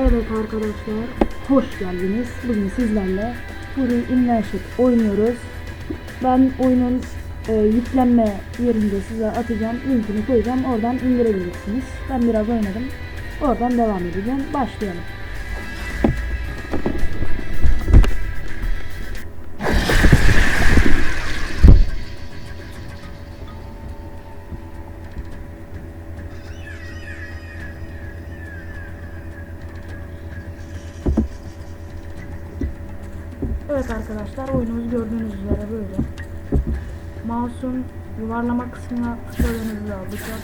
Evet arkadaşlar, hoş geldiniz. Bugün sizlerle Fury Invention oynuyoruz. Ben oyunun e, yüklenme yerinde size atacağım. Linkini koyacağım. Oradan indirebilirsiniz. Ben biraz oynadım. Oradan devam edeceğim. Başlayalım. Arkadaşlar oyunumuz gördüğünüz üzere böyle. Mouse'un yuvarlama kısmına tıkladığınızda bıçak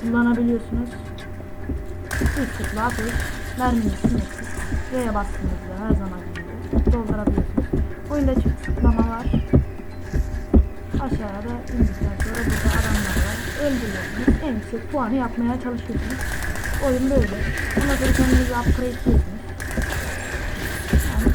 kullanabiliyorsunuz. Üst tıkla atış, merminiz sınırsız. Bastığınızda her zaman gibi doldurabiliyorsunuz. Oyunda çift tıklama var. Aşağıda indikten sonra burada adamlar var. Öldürüyorsunuz. En yüksek puanı yapmaya çalışıyorsunuz. Oyun böyle. Ondan sonra kendinizi upgrade ediyorsunuz.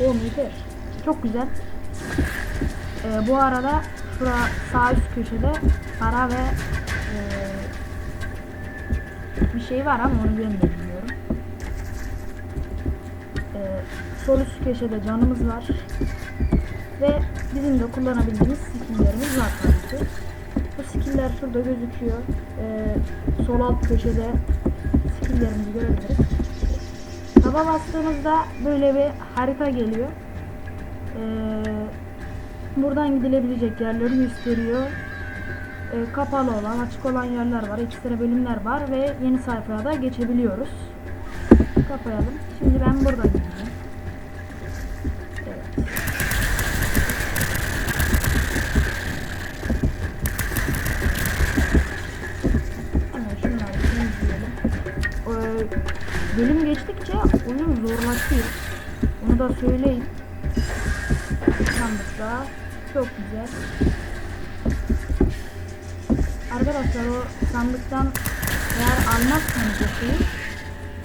O muydu? Çok güzel. Ee, bu arada şura sağ üst köşede para ve ee, bir şey var ama onu ben bilmiyorum. Ee, sol üst köşede canımız var. Ve bizim de kullanabildiğimiz skilllerimiz var tabii ki. Bu skiller şurada gözüküyor. Ee, sol alt köşede skilllerimizi görebiliriz. Taba bastığımızda böyle bir harita geliyor. Ee, buradan gidilebilecek yerleri gösteriyor. Ee, kapalı olan, açık olan yerler var. Ekstra bölümler var ve yeni sayfaya da geçebiliyoruz. Kapayalım. Şimdi ben buradan gideceğim. Da söyleyeyim. Sandıkta çok güzel. Arkadaşlar o sandıktan eğer almazsanız o şeyi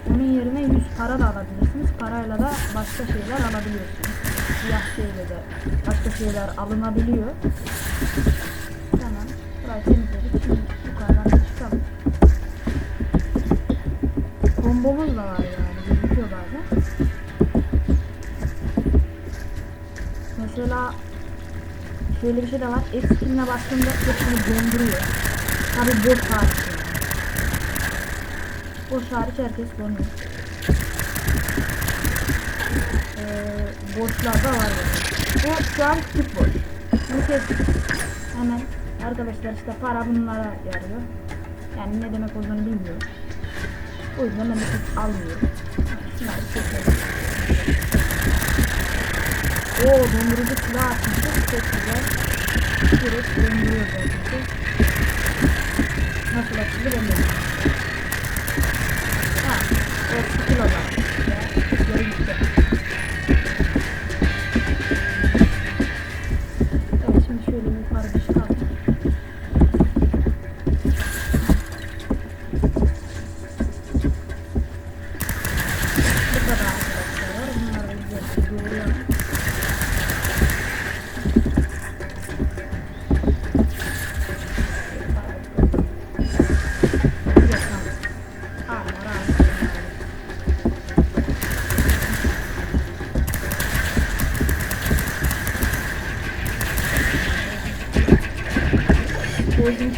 onun yerine 100 para da alabilirsiniz. Parayla da başka şeyler alabiliyorsunuz. Siyah şeyle de başka şeyler alınabiliyor. Tamam. Burayı temizledik. Şimdi yukarıdan çıkalım. Kombomuz da var yani. Gözüküyor bazen. Mesela şöyle bir şey de var. Etkinliğe bastığında hepsini donduruyor. Tabi boş hariç. yani. Boş hariç herkes donuyor. Ee, boşlarda var yani. Bu şu an küçük boş. Kestik. Hemen arkadaşlar işte para bunlara yarıyor. Yani ne demek olduğunu bilmiyorum. O yüzden ben de çok almıyorum. Şunları keselim. Oo dondurucu silah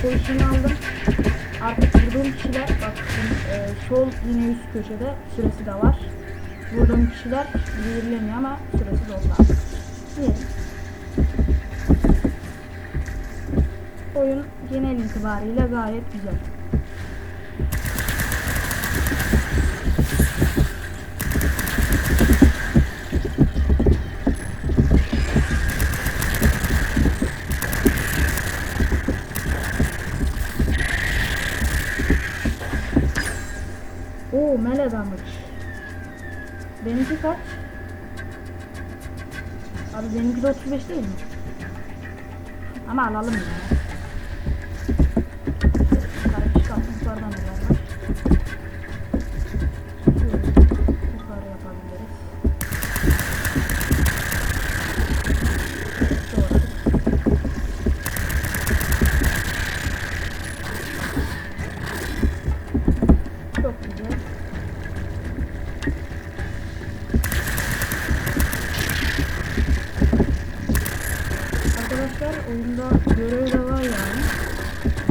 Potion'u aldım. Artık vurduğum kişiler bak şimdi, e, sol yine üst köşede süresi de var. Vurduğum kişiler zehirleniyor ama süresi doldu. Diyelim. Oyun genel itibariyle gayet güzel. Damıç. Benimki kaç? Abi benimki de 35 değil mi? Ama alalım ya. Yukarı çıkalım. Yukarıdan? Şöyle Yukarı. Çok güzel. Oyunda görev de var yani.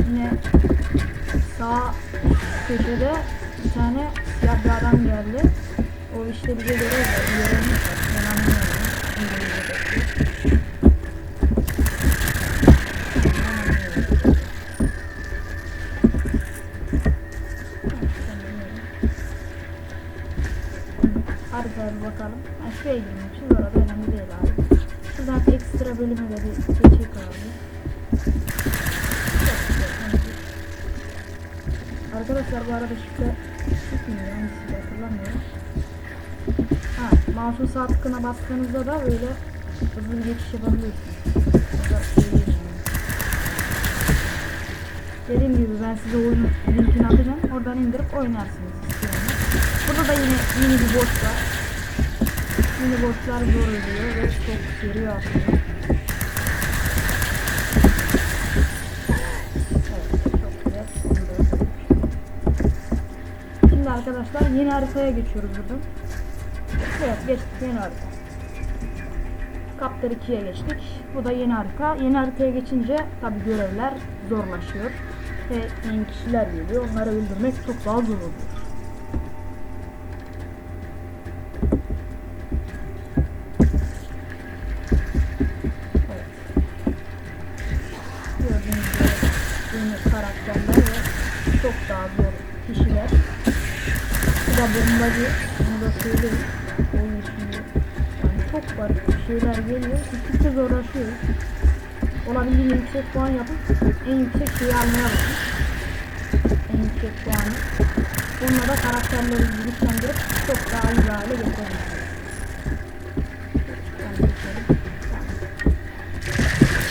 Yine sağ köşede bir tane siyah bir adam geldi. O işte bize görev var. Bir görevimiz var. Ben anlamıyorum. İngilizce'deki. Ben anlamıyorum. Haritaya bir bakalım. Ha, şuraya girmişiz. Orada önemli değil abi. Şuradan ekstra bölümü de bir güzel, hadi. Arkadaşlar bu arada şifre çıkmıyor. Hangisiydi hatırlamıyorum. Ha, mouse'un sağ tıkına bastığınızda da böyle hızlı bir geçiş yapabiliyorsunuz. Dediğim gibi ben size oyunun linkini atacağım. Oradan indirip oynarsınız. Burada da yine mini bir boss var. Mini bosslar zor oluyor ve çok seri atıyor. Evet, çok güzel. Onu da öldürdük. Arkadaşlar yeni haritaya geçiyoruz buradan. Evet geçtik yeni harita. Kaptar 2'ye geçtik. Bu da yeni harita. Yeni haritaya geçince tabi görevler zorlaşıyor. Ve yeni kişiler geliyor. Onları öldürmek çok daha zor oluyor. Bombacı. Bunu da söyleyeyim. Oyun şimdi. Yani çok farklı şeyler geliyor. Gittikçe zorlaşıyor. Olabildiğince yüksek puan yapıp en yüksek şeyi almaya bakın. En yüksek puanı. Bununla da karakterleri güçlendirip çok daha iyi hale.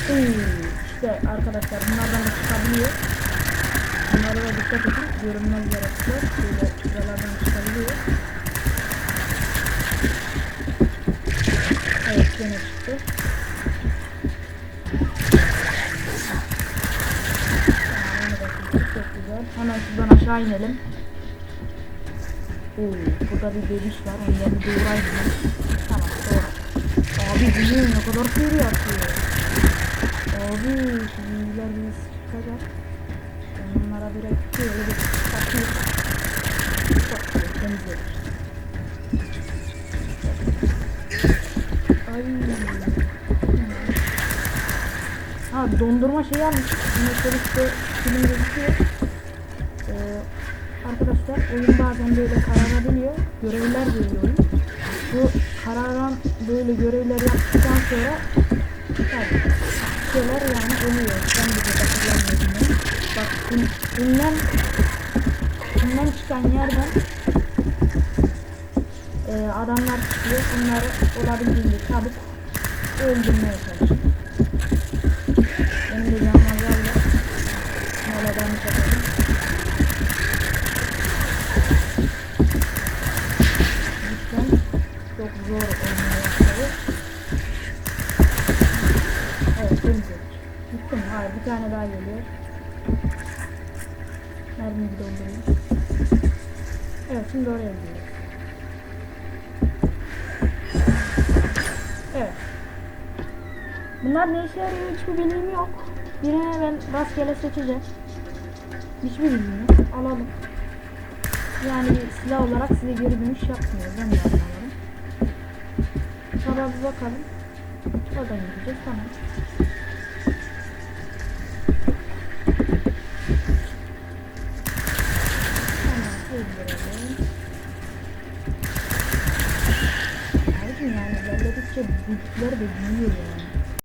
Hmm, İşte arkadaşlar bunlardan da çıkabiliyor. Bunlara da dikkat edin. Görünmez yaratıklar. Böyle şuralardan çıkabiliyor. Evet gene çıktı. Çok güzel. Hemen şuradan aşağı inelim. Oo, burada bir deliş var. Onu yani doğrayım. Tamam doğru. Abi biliyor ne kadar seri atıyor. Abi şimdiler bir çıkacak. Onlara direkt böyle bir takayım. Güzel temizledik. Ay. Ha dondurma şeyi almış. İşte film gözüküyor. Ee, arkadaşlar oyun bazen böyle kararabiliyor. Görevler geliyor oyun. Bu kararan böyle görevler yaptıktan sonra tabii şeyler yani oluyor. Ben de burada hatırlamıyorum. Bak ün, ünlem çıkan yerden e, adamlar çıkıyor. Onları olabildiğince çabuk öldürmeye çalışın. Benim de canım azaldı. Moladan çekelim. Lütfen çok zor olmaya başladı. Evet temizledik. Bitti mi? Hayır bir tane daha geliyor. Mermiyi bir doldurayım. Evet şimdi oraya gidiyoruz. Evet. Bunlar ne işe yarıyor hiçbir bilgim yok. Birine ben rastgele seçeceğim. Hiçbir bilgim yok. Alalım. Yani silah olarak size geri dönüş yapmıyor. Ben de anlamadım. Sonra bir bakalım. Oradan gideceğiz. Tamam. Tamam. öldürelim. Büyükler de büyüyor yani.